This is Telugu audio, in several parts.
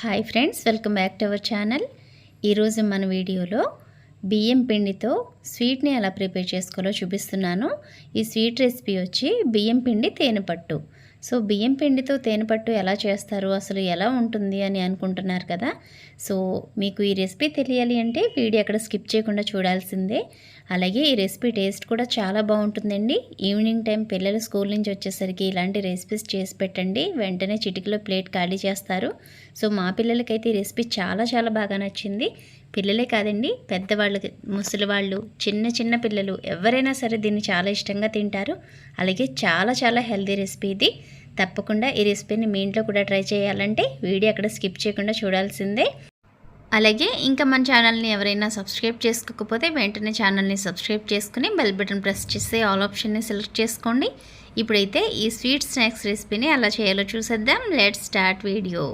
Hi friends welcome back to our channel. ఈరోజు మన వీడియోలో బియ్యం పిండితో స్వీట్ని ఎలా ప్రిపేర్ చేసుకోవాలో చూపిస్తున్నాను. ఈ స్వీట్ రెసిపీ వచ్చి బియ్యం పిండి తేనెపట్టు. సో బియ్యం పిండితో తేనెపట్టు ఎలా చేస్తారు? అసలు ఎలా ఉంటుంది? అని అనుకుంటున్నారు కదా. సో మీకు ఈ రెసిపీ తెలియాలి అంటే వీడియో అక్కడ స్కిప్ చేయకుండా చూడాల్సిందే. అలాగే ఈ రెసిపీ టేస్ట్ కూడా చాలా బాగుంటుందండి. ఈవినింగ్ టైం పిల్లలు స్కూల్ నుంచి వచ్చేసరికి ఇలాంటి రెసిపీస్ చేసి పెట్టండి. వెంటనే చిటికలో ప్లేట్ ఖాళీ చేస్తారు. సో మా పిల్లలకైతే ఈ రెసిపీ చాలా చాలా బాగా నచ్చింది. పిల్లలే కాదండి పెద్దవాళ్ళకి ముసలి వాళ్ళు చిన్న చిన్న పిల్లలు ఎవరైనా సరే దీన్ని చాలా ఇష్టంగా తింటారు. అలాగే చాలా చాలా హెల్తీ రెసిపీ ఇది. తప్పకుండా ఈ రెసిపీని మీ ఇంట్లో కూడా ట్రై చేయాలంటే వీడియో అక్కడ స్కిప్ చేయకుండా చూడాల్సిందే. అలాగే ఇంకా మన ఛానల్ని ఎవరైనా సబ్స్క్రైబ్ చేసుకోకపోతే వెంటనే ఛానల్ని సబ్స్క్రైబ్ చేసుకుని బెల్ బటన్ ప్రెస్ చేస్తే ఆల్ ఆప్షన్ని సెలెక్ట్ చేసుకోండి. ఇప్పుడైతే ఈ స్వీట్ స్నాక్స్ రెసిపీని ఎలా చేయాలో చూసేద్దాం. Let start video.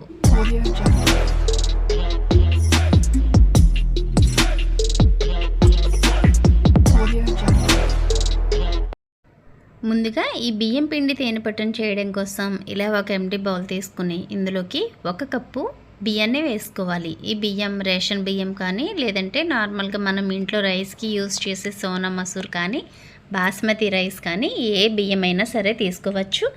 ముందుగా ఈ బియ్యం పిండి తేనెపట్టం చేయడం కోసం ఇలా ఒక ఎంటీ బౌల్ తీసుకుని ఇందులోకి ఒక కప్పు బియ్యాన్ని వేసుకోవాలి. ఈ బియ్యం రేషన్ బియ్యం కానీ లేదంటే నార్మల్గా మనం ఇంట్లో రైస్కి యూజ్ చేసే సోనా మసూర్ కానీ బాస్మతి రైస్ కానీ ఏ బియ్యం అయినా సరే తీసుకోవచ్చు.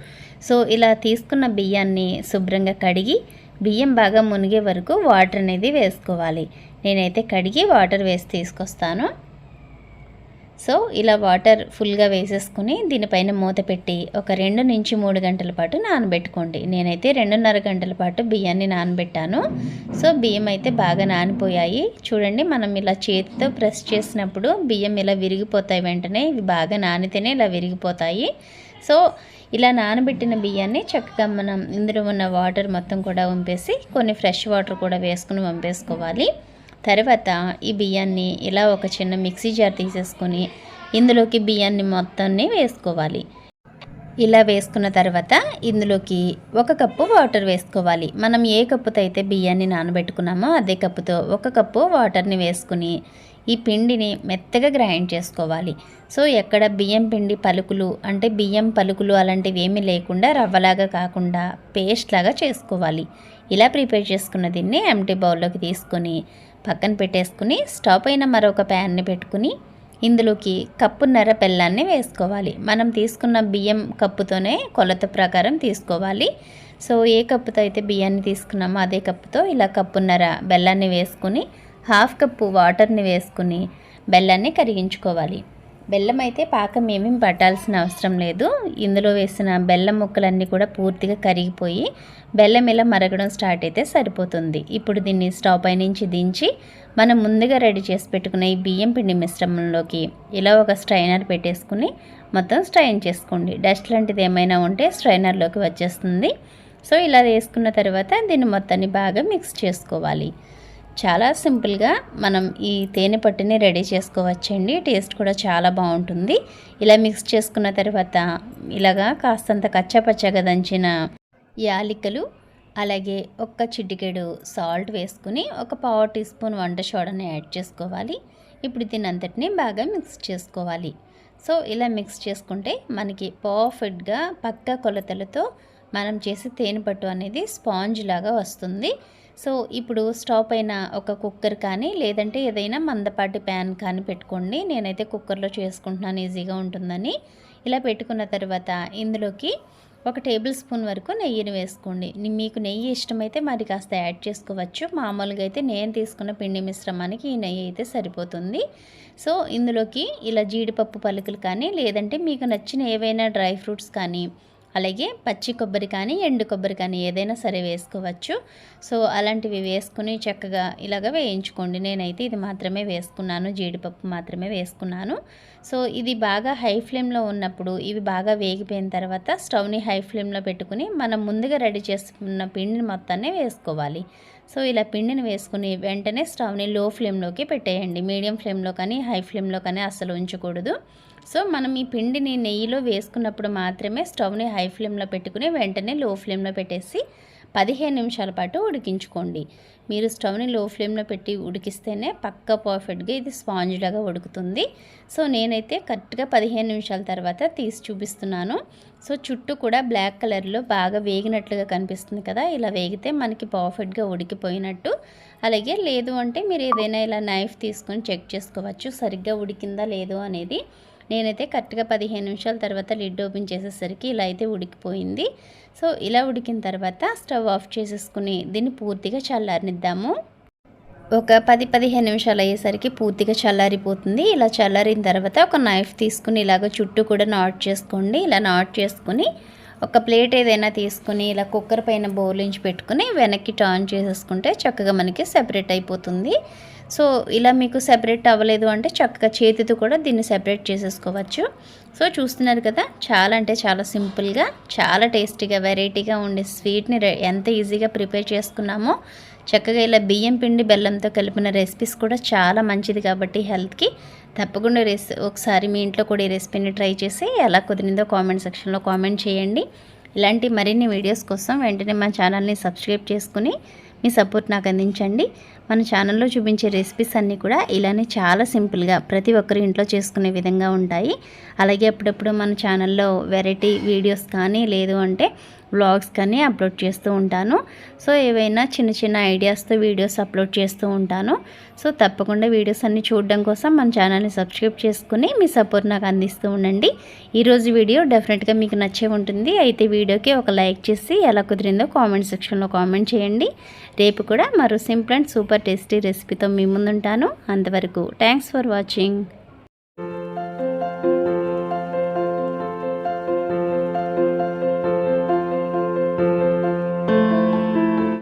సో ఇలా తీసుకున్న బియ్యాన్ని శుభ్రంగా కడిగి బియ్యం బాగా మునిగే వరకు వాటర్ అనేది వేసుకోవాలి. నేనైతే కడిగి వాటర్ వేసి తీసుకొస్తాను. సో ఇలా వాటర్ ఫుల్గా వేసేసుకుని దీనిపైన మూత పెట్టి ఒక రెండు నుంచి మూడు గంటల పాటు నానబెట్టుకోండి. నేనైతే రెండున్నర గంటల పాటు బియ్యాన్ని నానబెట్టాను. సో బియ్యం అయితే బాగా నానిపోయాయి. చూడండి మనం ఇలా చేతితో ప్రెస్ చేసినప్పుడు బియ్యం ఇలా విరిగిపోతాయి వెంటనే. ఇవి బాగా నానితేనే ఇలా విరిగిపోతాయి. సో ఇలా నానబెట్టిన బియ్యాన్ని చక్కగా మనం ఇందులో ఉన్న వాటర్ మొత్తం కూడా వంపేసి కొన్ని ఫ్రెష్ వాటర్ కూడా వేసుకుని వంపేసుకోవాలి. తర్వాత ఈ బియ్యాన్ని ఇలా ఒక చిన్న మిక్సీ జార్ తీసేసుకొని ఇందులోకి బియ్యాన్ని మొత్తాన్ని వేసుకోవాలి. ఇలా వేసుకున్న తర్వాత ఇందులోకి ఒక కప్పు వాటర్ వేసుకోవాలి. మనం ఏ కప్పుతో అయితే బియ్యాన్ని నానబెట్టుకున్నామో అదే కప్పుతో ఒక కప్పు వాటర్ని వేసుకుని ఈ పిండిని మెత్తగా గ్రైండ్ చేసుకోవాలి. సో ఎక్కడ బియ్యం పిండి పలుకులు అంటే బియ్యం పలుకులు అలాంటివి ఏమీ లేకుండా రవ్వలాగా కాకుండా పేస్ట్ లాగా చేసుకోవాలి. ఇలా ప్రిపేర్ చేసుకున్న దీన్ని ఎంటీ బౌల్లోకి తీసుకొని పక్కన పెట్టేసుకుని స్టవ్ పైన మరొక ప్యాన్ని పెట్టుకుని ఇందులోకి కప్పున్నర బెల్లాన్ని వేసుకోవాలి. మనం తీసుకున్న బియ్యం కప్పుతోనే కొలత ప్రకారం తీసుకోవాలి. సో ఏ కప్పుతో అయితే బియ్యాన్ని తీసుకున్నామో అదే కప్పుతో ఇలా కప్పున్నర బెల్లాన్ని వేసుకుని హాఫ్ కప్పు వాటర్ని వేసుకుని బెల్లాన్ని కరిగించుకోవాలి. బెల్లం అయితే పాకం ఏమీ పట్టాల్సిన అవసరం లేదు. ఇందులో వేసిన బెల్లం ముక్కలన్నీ కూడా పూర్తిగా కరిగిపోయి బెల్లం ఇలా మరగడం స్టార్ట్ అయితే సరిపోతుంది. ఇప్పుడు దీన్ని స్టవ్ పై నుంచి దించి మనం ముందుగా రెడీ చేసి పెట్టుకున్న ఈ బియ్యం పిండి మిశ్రమంలోకి ఇలా ఒక స్ట్రైనర్ పెట్టేసుకుని మొత్తం స్ట్రైన్ చేసుకోండి. డస్ట్ లాంటిది ఏమైనా ఉంటే స్ట్రైనర్లోకి వచ్చేస్తుంది. సో ఇలా వేసుకున్న తర్వాత దీన్ని మొత్తాన్ని బాగా మిక్స్ చేసుకోవాలి. చాలా సింపుల్గా మనం ఈ తేనె పట్టుని రెడీ చేసుకోవచ్చండి. టేస్ట్ కూడా చాలా బాగుంటుంది. ఇలా మిక్స్ చేసుకున్న తర్వాత ఇలాగా కాస్తంత కచ్చపచ్చగా దంచిన యాలికలు అలాగే ఒక్క చిటికెడు సాల్ట్ వేసుకుని ఒక పావు టీ స్పూన్ వంట సోడాని యాడ్ చేసుకోవాలి. ఇప్పుడు దీని అంతటిని బాగా మిక్స్ చేసుకోవాలి. సో ఇలా మిక్స్ చేసుకుంటే మనకి పర్ఫెక్ట్గా పక్క కొలతలతో మనం చేసే తేనెపట్టు అనేది స్పాంజ్ లాగా వస్తుంది. సో ఇప్పుడు స్టవ్ పైన ఒక కుక్కర్ కానీ లేదంటే ఏదైనా మందపాటి ప్యాన్ కానీ పెట్టుకోండి. నేనైతే కుక్కర్లో చేసుకుంటున్నాను ఈజీగా ఉంటుందని. ఇలా పెట్టుకున్న తర్వాత ఇందులోకి ఒక టేబుల్ స్పూన్ వరకు నెయ్యిని వేసుకోండి. మీకు నెయ్యి ఇష్టమైతే మరి కాస్త యాడ్ చేసుకోవచ్చు. మామూలుగా అయితే నేను తీసుకున్న పిండి మిశ్రమానికి ఈ నెయ్యి అయితే సరిపోతుంది. సో ఇందులోకి ఇలా జీడిపప్పు పలుకులు కానీ లేదంటే మీకు నచ్చిన ఏవైనా డ్రై ఫ్రూట్స్ కానీ అలాగే పచ్చి కొబ్బరి కానీ ఎండు కొబ్బరి కానీ ఏదైనా సరే వేసుకోవచ్చు. సో అలాంటివి వేసుకుని చక్కగా ఇలాగ వేయించుకోండి. నేనైతే ఇది మాత్రమే వేసుకున్నాను. జీడిపప్పు మాత్రమే వేసుకున్నాను. సో ఇది బాగా హై ఫ్లేమ్లో ఉన్నప్పుడు ఇవి బాగా వేగిపోయిన తర్వాత స్టవ్ని హై ఫ్లేమ్లో పెట్టుకుని మనం ముందుగా రెడీ చేసుకున్న పిండిని మొత్తాన్ని వేసుకోవాలి. సో ఇలా పిండిని వేసుకుని వెంటనే స్టవ్ని లో ఫ్లేమ్లోకి పెట్టేయండి. మీడియం ఫ్లేమ్లో కానీ హై ఫ్లేమ్లో కానీ అస్సలు ఉంచకూడదు. సో మనం ఈ పిండిని నెయ్యిలో వేసుకున్నప్పుడు మాత్రమే స్టవ్ని హై ఫ్లేమ్లో పెట్టుకుని వెంటనే లో ఫ్లేమ్లో పెట్టేసి పదిహేను నిమిషాల పాటు ఉడికించుకోండి. మీరు స్టవ్ని లో ఫ్లేమ్లో పెట్టి ఉడికిస్తేనే పక్క పర్ఫెక్ట్గా ఇది స్పాంజ్ లాగా ఉడుకుతుంది. సో నేనైతే కరెక్ట్గా పదిహేను నిమిషాల తర్వాత తీసి చూపిస్తున్నాను. సో చుట్టూ కూడా బ్లాక్ కలర్లో బాగా వేగినట్లుగా కనిపిస్తుంది కదా ఇలా వేగితే మనకి పర్ఫెక్ట్గా ఉడికిపోయినట్టు. అలాగే లేదు అంటే మీరు ఏదైనా ఇలా నైఫ్ తీసుకొని చెక్ చేసుకోవచ్చు సరిగ్గా ఉడికిందా లేదు అనేది. నేనైతే కరెక్ట్గా పదిహేను నిమిషాల తర్వాత లిడ్ ఓపెన్ చేసేసరికి ఇలా అయితే ఉడికిపోయింది. సో ఇలా ఉడికిన తర్వాత స్టవ్ ఆఫ్ చేసేసుకుని దీన్ని పూర్తిగా చల్లారనిద్దాము. ఒక పది పదిహేను నిమిషాలు అయ్యేసరికి పూర్తిగా చల్లారిపోతుంది. ఇలా చల్లారిన తర్వాత ఒక నైఫ్ తీసుకుని ఇలాగ చుట్టూ కూడా నాట్ చేసుకోండి. ఇలా నాట్ చేసుకుని ఒక ప్లేట్ ఏదైనా తీసుకుని ఇలా కుక్కర్ పైన బౌలించి పెట్టుకుని వెనక్కి టర్న్ చేసేసుకుంటే చక్కగా మనకి సెపరేట్ అయిపోతుంది. సో ఇలా మీకు సెపరేట్ అవ్వలేదు అంటే చక్కగా చేతితో కూడా దీన్ని సెపరేట్ చేసేసుకోవచ్చు. సో చూస్తున్నారు కదా చాలా అంటే చాలా సింపుల్గా చాలా టేస్టీగా వెరైటీగా ఉండే స్వీట్ని ఎంత ఈజీగా ప్రిపేర్ చేసుకున్నామో. చక్కగా ఇలా బియ్యం పిండి బెల్లంతో కలిపిన రెసిపీస్ కూడా చాలా మంచిది కాబట్టి హెల్త్కి. తప్పకుండా రెసి ఒకసారి మీ ఇంట్లో కూడా ఈ రెసిపీని ట్రై చేసి ఎలా కుదిరిందో కామెంట్ సెక్షన్లో కామెంట్ చేయండి. ఇలాంటి మరిన్ని వీడియోస్ కోసం వెంటనే మా ఛానల్ని సబ్స్క్రైబ్ చేసుకుని మీ సపోర్ట్ నాకు అందించండి. మన ఛానల్లో చూపించే రెసిపీస్ అన్నీ కూడా ఇలానే చాలా సింపుల్గా ప్రతి ఒక్కరి ఇంట్లో చేసుకునే విధంగా ఉంటాయి. అలాగే అప్పుడప్పుడు మన ఛానల్లో వెరైటీ వీడియోస్ కానీ లేదు అంటే వ్లాగ్స్ కానీ అప్లోడ్ చేస్తూ ఉంటాను. సో ఏవైనా చిన్న చిన్న ఐడియాస్తో వీడియోస్ అప్లోడ్ చేస్తూ ఉంటాను. సో తప్పకుండా వీడియోస్ అన్ని చూడడం కోసం మన ఛానల్ని సబ్స్క్రైబ్ చేసుకుని మీ సపోర్ట్ నాకు అందిస్తూ ఉండండి. ఈరోజు వీడియో డెఫినెట్గా మీకు నచ్చే ఉంటుంది. అయితే వీడియోకి ఒక లైక్ చేసి ఎలా కుదిరిందో కామెంట్ సెక్షన్లో కామెంట్ చేయండి. రేపు కూడా మరో సింపుల్ అండ్ సూపర్ టేస్టీ రెసిపీతో మీ ముందుంటాను. అంతవరకు థ్యాంక్స్ ఫర్ వాచింగ్